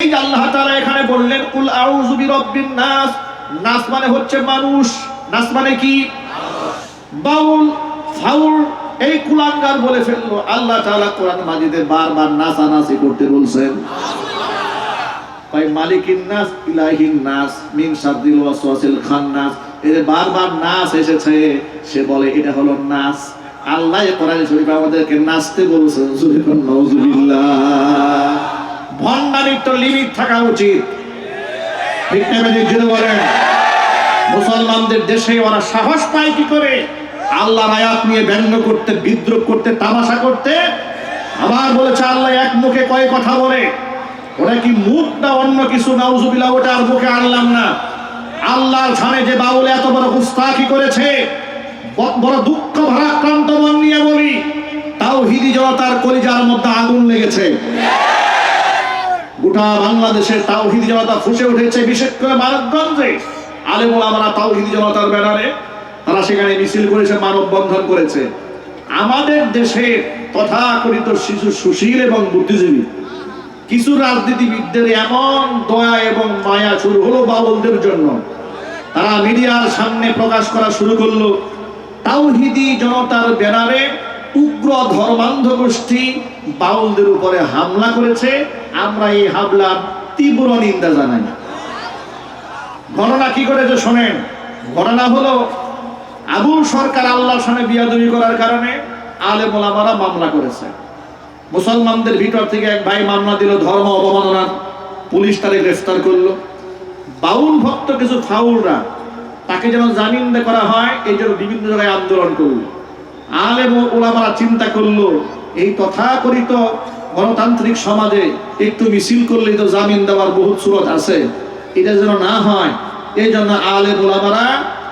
আল্লাহ তাআলা এখানে বললেন নাস। নাস মানে হচ্ছে মানুষ। নাস মানে কি? বাউল, ফাউল, এই কুলাঙ্গার বলে ফেলল। আল্লাহ তাআলা কোরআন মাজিদে বারবার করতে বলছেন। মালিকিন নাস, ইলাহিন নাস, মিন শাররিল ওয়াসওয়াসিল খান্নাস যে বারবার নাচ এসেছে, সে বলে, এটা হলো নাচ আল্লাহ কোরআন শরীফ আমাদেরকে নাচতে বলছেন নাউজুবিল্লাহ ভণ্ডামির তো লিমিট থাকা উচিত। ঠিক মুসলমানদের দেশে ওরা সাহস পায় কি করে? আল্লাহর আয়াত নিয়ে ব্যঙ্গ করতে, বিদ্রোহ করতে, তামাশা করতে? আবার বলেছে, আল্লাহ এক মুখে কয় কথা বলে? ওরা কি মুখ না অন্য কিছু? নাউজুবিল্লাহ, ওটা আর মুখে আনলাম না। আল্লাহর ছানে যে বাউল এত বড় গুস্তাখি করেছে বড় দুঃখ ভারাক্রান্ত মন নিয়ে বলি তাও হিদি জনতার কলিজার মধ্যে আগুন লেগেছে। গোটা বাংলাদেশের তাওহিদি জনতা ফুসে উঠেছে বিশেষ করে মানবগঞ্জে আলেমুল আমরা তাওহিদি জনতার ব্যানারে তারা সেখানে মিছিল করেছে, মানববন্ধন করেছে। আমাদের দেশের তথাকথিত শিশু সুশীল এবং বুদ্ধিজীবী, কিছু রাজনীতিবিদদের এমন দয়া এবং মায়া শুরু হলো বাউলদের জন্য। তারা মিডিয়ার সামনে প্রকাশ করা শুরু করল, তাওহিদি জনতার ব্যানারে উগ্র ধর্মান্ধ গোষ্ঠী বাউলদের উপরে হামলা করেছে, আমরা এই হামলার তীব্র নিন্দা জানাই। ঘটনা কি করেছে শোনেন। ঘটনা হলো আবুল সরকার আল্লাহর সামনে বিয়াদবি করার কারণে আলে মোলামারা মামলা করেছে। মুসলমানদের ভিতর থেকে এক ভাই মামলা দিল, ধর্ম অবমাননার। পুলিশ তারে গ্রেফতার করল। বাউল ভক্ত কিছু ফাউলরা তাকে যেন জামিন করা হয়, এই জন্য বিভিন্ন জায়গায় আন্দোলন করল। আলেম ওলামারা চিন্তা করল, এই তথাকথিত গণতান্ত্রিক সমাজে একটু মিছিল করলেই তো জামিন দেওয়ার বহুত সুরত আছে। এটা যেন না হয়, এই জন্য আলেম ওলামারা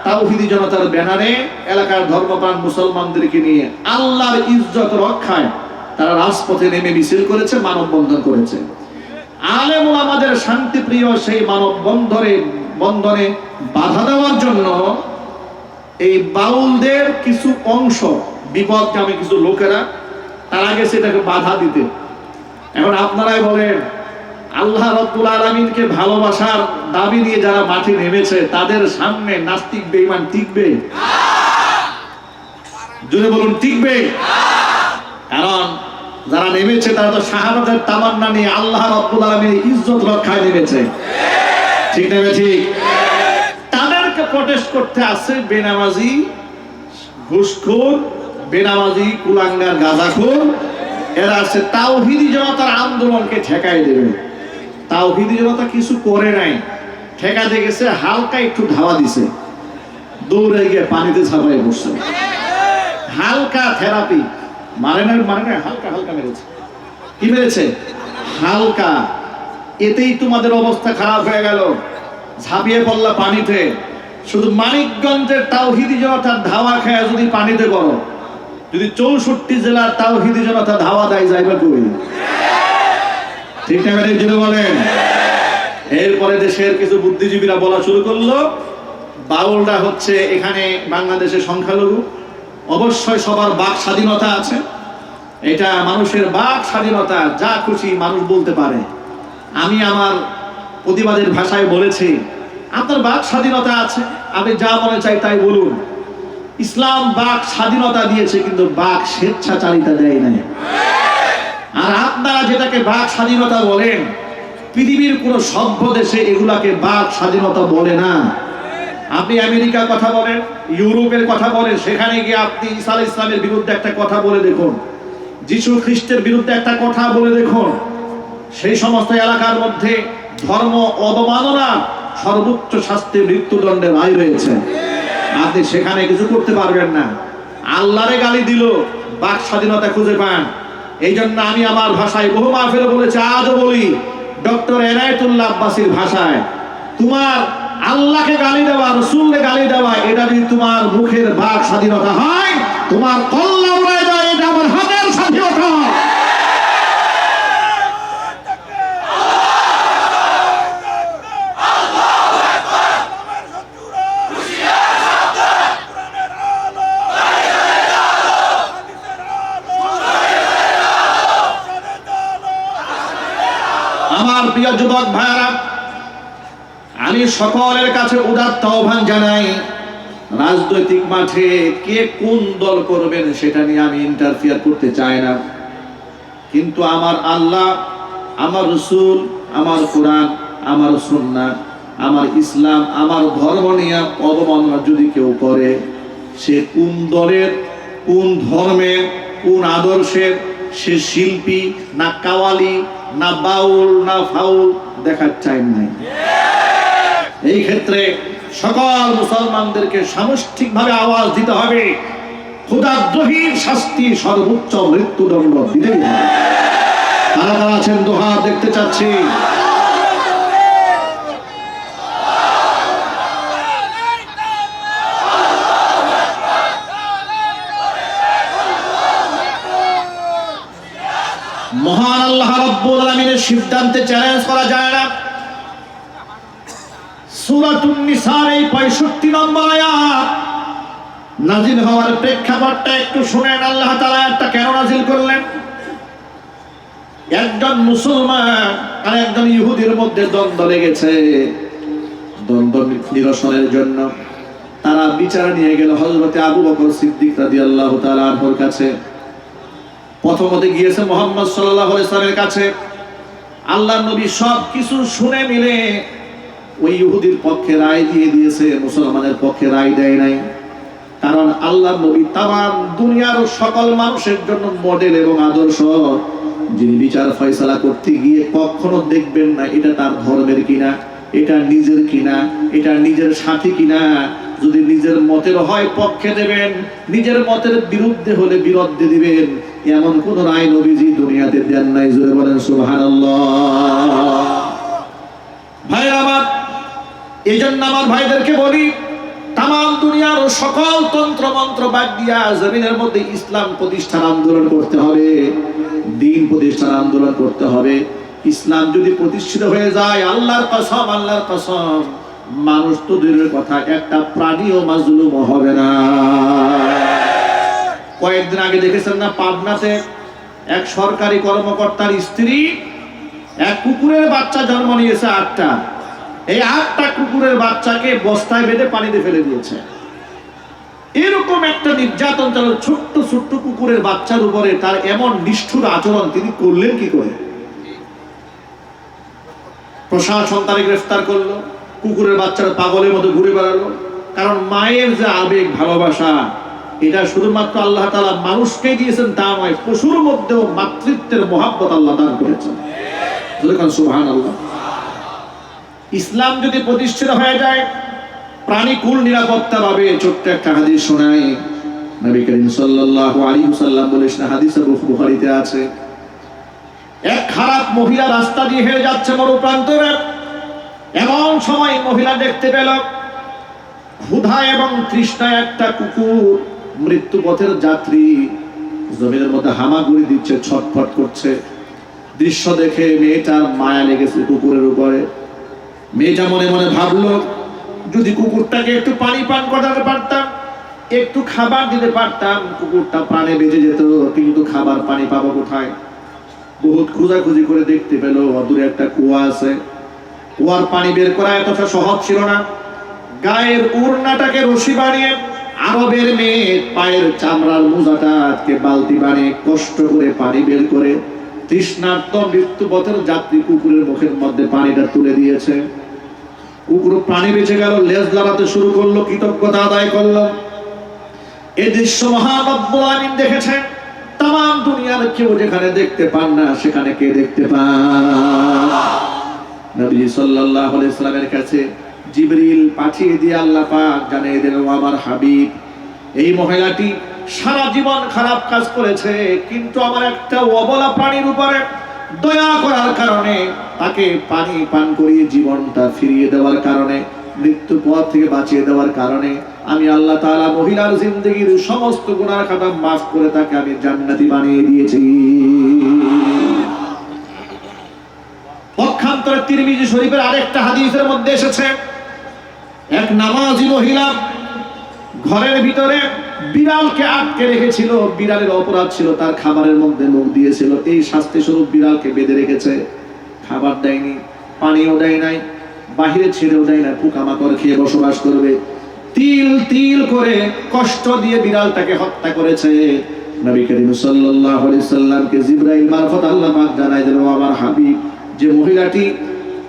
তাওহিদি জনতার ব্যানারে এলাকার ধর্মপ্রাণ মুসলমানদেরকে নিয়ে আল্লাহর ইজ্জত রক্ষায় তারা রাজপথে নেমে মিছিল করেছে, মানববন্ধন করেছে। আলেম আমাদের শান্তিপ্রিয় সেই মানব বন্ধনে বন্ধনে বাধা দেওয়ার জন্য এই বাউলদের কিছু অংশ বিপদগামী কিছু লোকেরা, তারা গেছে এটাকে বাধা দিতে। এখন আপনারাই বলেন, আল্লাহ রব্বুল আলমিনকে ভালোবাসার দাবি নিয়ে যারা মাঠে নেমেছে, তাদের সামনে নাস্তিক বেঈমান টিকবে? জুড়ে বলুন, টিকবে? কারণ যারা নেমেছে, তারা তো শাহাদাতের তামান্না নিয়ে আল্লাহ রব্বুল আলমীর ইজ্জত রক্ষায় নেমেছে। ঠিক না ঠিক? প্রটেস্ট করতে আসছে বেনামাজি, ঘুষখোর, বেনামাজি, কুলাঙ্গার, গাঁজাখোর। এরা আছে তাওহিদি জনতার আন্দোলনকে ঠেকাই দেবে। তাওহিদি জনতা কিছু করে নাই। ঠেকাতে গেছে, হালকা একটু ধাওয়া দিছে। দৌড়ে গিয়ে পানিতে ঝাঁপাই বসছে হালকা থেরাপি। মারে না মারে না, হালকা হালকা মেরেছে। কি মেরেছে? হালকা। এতেই তোমাদের অবস্থা খারাপ হয়ে গেল। ঝাঁপিয়ে পড়লা পানিতে। শুধু মানিকগঞ্জের তাওহিদি জনতার ধাওয়া খায় যদি পানিতে করো যদি চৌষট্টি জেলার তাওহিদি জনতা ধাওয়া দেয় যাইবা কই? ঠিক না যদি বলেন? এরপরে দেশের কিছু বুদ্ধিজীবীরা বলা শুরু করল বাউলরা হচ্ছে এখানে বাংলাদেশের সংখ্যালঘু। অবশ্যই সবার বাক স্বাধীনতা আছে। এটা মানুষের বাক স্বাধীনতা, যা খুশি মানুষ বলতে পারে। আমি আমার প্রতিবাদের ভাষায় বলেছি আপনার বাক স্বাধীনতা আছে আপনি যা মনে চাই তাই বলুন। ইসলাম বাক স্বাধীনতা দিয়েছে, কিন্তু বাক স্বেচ্ছাচারিতা দেয় নাই। আর আপনারা যেটাকে বাক স্বাধীনতা বলেন, পৃথিবীর কোনো সভ্য দেশে এগুলাকে বাক স্বাধীনতা বলে না। আপনি আমেরিকার কথা বলেন, ইউরোপের কথা বলেন, সেখানে গিয়ে আপনি আলাইহিস ইসলামের বিরুদ্ধে একটা কথা বলে দেখুন। যিশু খ্রিস্টের বিরুদ্ধে একটা কথা বলে দেখুন। সেই সমস্ত এলাকার মধ্যে ধর্ম অবমাননা সর্বোচ্চ শাস্তি মৃত্যুদণ্ডের রায় রয়েছে। আপনি সেখানে কিছু করতে পারবেন না। আল্লাহরে গালি দিল, বাক স্বাধীনতা খুঁজে পান। এই জন্য আমি আমার ভাষায় বহু মাহফিলে বলেছি, আজও বলি, ডক্টর এনায়তুল্লাহ আব্বাসীর ভাষায়, তোমার আল্লাহকে গালি দেওয়া, রসুলকে গালি দেওয়া, এটা যদি তোমার মুখের বাক স্বাধীনতা হয়, তোমার কল্লা উড়ে যায় এটা আমার হাতের স্বাধীনতা আমার প্রিয় যুবক ভাইয়ারা, আমি সকলের কাছে উদাত্ত আহ্বান জানাই, রাজনৈতিক মাঠে কে কোন দল করবেন সেটা নিয়ে আমি ইন্টারফিয়ার করতে চাই না। কিন্তু আমার আল্লাহ, আমার রসুল, আমার কোরআন, আমার সুন্নাহ, আমার ইসলাম, আমার ধর্ম নিয়ে অবমাননা যদি কেউ করে, সে কোন দলের, কোন ধর্মের, কোন আদর্শের, সে শিল্পী না কাওয়ালি না বাউল, না ফাউল দেখার টাইম নাই। এই ক্ষেত্রে সকল মুসলমানদেরকে সামষ্টিকভাবে আওয়াজ দিতে হবে ক্ষুদাদ্রোহীর শাস্তি সর্বোচ্চ মৃত্যুদণ্ড দিতেই হবে। তারা কারা আছেন দোহা দেখতে চাচ্ছি? সিদ্ধান্তে চ্যালেঞ্জ করা যায় না। সূরাতুন নিসার এই 65 নম্বর নাজিল হওয়ার প্রেক্ষাপটটা একটু শুনেন, আল্লাহ তাআলা একটা কেন নাজিল করলেন? একজন মুসলমান আর একজন ইহুদির মধ্যে দ্বন্দ্ব লেগেছে। দ্বন্দ্ব নিরসনের জন্য তারা বিচার নিয়ে গেল হযরতে আবু বকর সিদ্দিক রাদিয়াল্লাহু তাআলা আনহুর কাছে। প্রথমত গিয়েছে মোহাম্মদ সাল্লাহ ইসলামের কাছে। আল্লাহ নবী সব কিছু শুনে মিলে ওই ইহুদির পক্ষে রায় দিয়ে দিয়েছে, মুসলমানের পক্ষে রায় দেয় নাই। কারণ আল্লাহ নবী তাম দুনিয়ার সকল মানুষের জন্য মডেল এবং আদর্শ। যিনি বিচার ফয়সালা করতে গিয়ে কখনো দেখবেন না এটা তার ধর্মের কিনা, এটা নিজের কিনা, এটা নিজের সাথী কিনা। যদি নিজের মতের হয় পক্ষে দেবেন, নিজের মতের বিরুদ্ধে হলে বিরুদ্ধে দিবেন। এমন কোন রায় নবীজি দুনিয়াতে দেন নাই, জোরে বলেন ভাইরা আমার এই জন্য আমার ভাইদেরকে বলি তাম দুনিয়ার সকল তন্ত্র মন্ত্র বাদ দিয়া জমিনের মধ্যে ইসলাম প্রতিষ্ঠান আন্দোলন করতে হবে, দিন প্রতিষ্ঠান আন্দোলন করতে হবে। ইসলাম যদি প্রতিষ্ঠিত হয়ে যায়, আল্লাহর কসম আল্লাহর কসম, মানুষ তো দূরের কথা, একটা প্রাণীও মাজলুম হবে না। কয়েকদিন আগে দেখেছেন না, পাবনাতে এক সরকারি কর্মকর্তার স্ত্রী এক কুকুরের বাচ্চা জন্ম নিয়েছে আটটা। এই আটটা কুকুরের বাচ্চাকে বস্তায় বেঁধে পানিতে ফেলে দিয়েছে। এরকম একটা নির্যাতন চালু ছোট্ট ছোট্ট কুকুরের বাচ্চার উপরে তার এমন নিষ্ঠুর আচরণ তিনি করলেন কি করে? প্রশাসন তারে গ্রেফতার করল, কুকুরের বাচ্চারা পাগলের মতো ঘুরে বেড়ালো, কারণ মায়ের যে আবেগ, ভালোবাসা এটা শুধুমাত্র আল্লাহ তালা মানুষকে দিয়েছেন তা নয়, পশুর মধ্যেও মাতৃত্বের মহাব্বত আল্লাহ দান করেছেন। সুহান আল্লাহ ইসলাম যদি প্রতিষ্ঠিত হয়ে যায় প্রাণীকুল নিরাপত্তা পাবে, ছোট্ট একটা হাদিস শোনাই। নবী করিম সাল্লাল্লাহু আলাইহি ওয়াসাল্লাম বলেছেন হাদিস বুখারীতে আছে, এক খারাপ মহিলা রাস্তা দিয়ে হেঁটে যাচ্ছে মরুপ্রান্তরে এমন সময় মহিলা দেখতে পেল, ক্ষুধা এবং তৃষ্ণায় একটা কুকুর মৃত্যু পথের যাত্রী জমিনের মধ্যে হামাগুড়ি দিচ্ছে, ছটফট করছে। দৃশ্য দেখে মেয়েটার মায়া লেগেছে কুকুরের উপরে। মেয়েটা মনে মনে ভাবলো, যদি কুকুরটাকে একটু পানি পান করাতে পারতাম, একটু খাবার দিতে পারতাম, কুকুরটা প্রাণে বেঁচে যেত, কিন্তু খাবার পানি পাবো কোথায়? বহুত খোঁজাখুঁজি করে দেখতে পেল, অদূরে একটা কুয়া আছে। কুয়ার পানি বের করা এতটা সহজ ছিল না। গায়ের উড়নাটাকে রশি বানিয়ে আরবের মেয়ে পায়ের চামড়ার মোজাটাকে বালতি বানিয়ে কষ্ট করে পানি বের করে তৃষ্ণার্ত মৃত্যু পথের যাত্রী কুকুরের মুখের মধ্যে পানিটা তুলে দিয়েছে। কুকুর প্রাণী বেঁচে গেল, লেজ লাগাতে শুরু করল, কৃতজ্ঞতা আদায় করল। এই দৃশ্য মহানব্বুল আমিন দেখেছেন। তাম দুনিয়ার কেউ যেখানে দেখতে পান না, সেখানে কে দেখতে পান? নবী সাল্লাল্লাহু আলাইহি সাল্লামের কাছে জিবরিল পাঠিয়ে দিয়ে আল্লাহ পাক জানিয়ে দিলেন, ও আমার হাবিব, এই মহিলাটি সারা জীবন খারাপ কাজ করেছে, কিন্তু আমার একটা অবলা প্রাণীর উপরে দয়া করার কারণে তাকে পানি পান করিয়ে জীবনটা ফিরিয়ে দেওয়ার কারণে, মৃত্যু পথ থেকে বাঁচিয়ে দেওয়ার কারণে, আমি আল্লাহ তাআলা মহিলার জিন্দগির সমস্ত গুনার খাতা মাফ করে তাকে আমি জান্নাতি বানিয়ে দিয়েছি। পক্ষান্তরে তিরমিজি শরীফের আরেকটা হাদিসের মধ্যে এসেছে এক নামাজি মহিলা ঘরের ভিতরে বিড়ালকে আটকে রেখেছিল। বিড়ালের অপরাধ ছিল, তার খাবারের মধ্যে মুখ দিয়েছিল। এই শাস্তি স্বরূপ বিড়ালকে বেঁধে রেখেছে। খাবার দেয়নি, পানিও দেয় নাই, বাহিরে ছেড়েও দেয় না পোকামাকড় খেয়ে বসবাস করবে। তিল তিল করে কষ্ট দিয়ে বিড়ালটাকে হত্যা করেছে। নবী করিম সাল্লাল্লাহু আলাইহি সাল্লামকে জিবরাইল মারফত আল্লাহ পাক জানাই দিল আমার হাবিব, যে মহিলাটি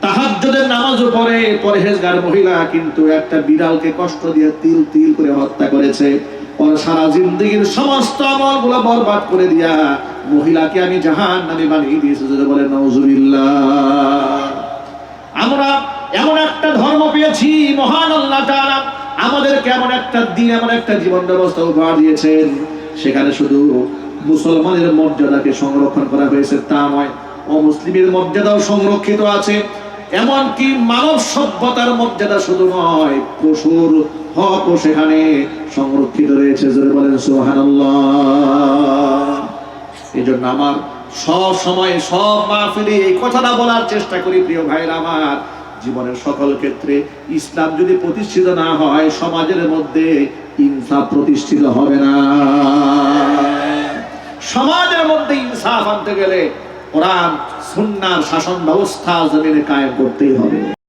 তাহাজ্জুদের নামাজও পড়ে পরহেজগার মহিলা কিন্তু একটা বিড়ালকে কষ্ট দিয়ে তিল তিল করে হত্যা করেছে। ওর সারা জিন্দগির সমস্ত আমলগুলো বরবাদ করে দিয়া মহিলাকে আমি জাহান নামে বানিয়ে দিয়েছি। যদি বলে নওজুবিল্লাহ আমরা এমন একটা ধর্ম পেয়েছি, মহান আল্লাহ তাআলা আমাদেরকে এমন একটা দিন, এমন একটা জীবন ব্যবস্থা উপহার দিয়েছেন। সেখানে শুধু মুসলমানের মর্যাদাকে সংরক্ষণ করা হয়েছে তা নয়, অমুসলিমের মর্যাদাও সংরক্ষিত আছে। এমনকি মানব সভ্যতার মর্যাদা শুধু নয়, পশুর হকও সেখানে সংরক্ষিত রয়েছে, জোরে বলেন সুবহানাল্লাহ। এই জন্য আমার সব সময় সব মাহফিলে এই কথাটা বলার চেষ্টা করি, প্রিয় ভাইরা আমার। জীবনের সকল ক্ষেত্রে ইসলাম যদি প্রতিষ্ঠিত না হয়, সমাজের মধ্যে ইনসাফ প্রতিষ্ঠিত হবে না। সমাজের মধ্যে ইনসাফ আনতে গেলে কোরআন সুন্নার শাসন ব্যবস্থা জমিনে কায়েম করতেই হবে।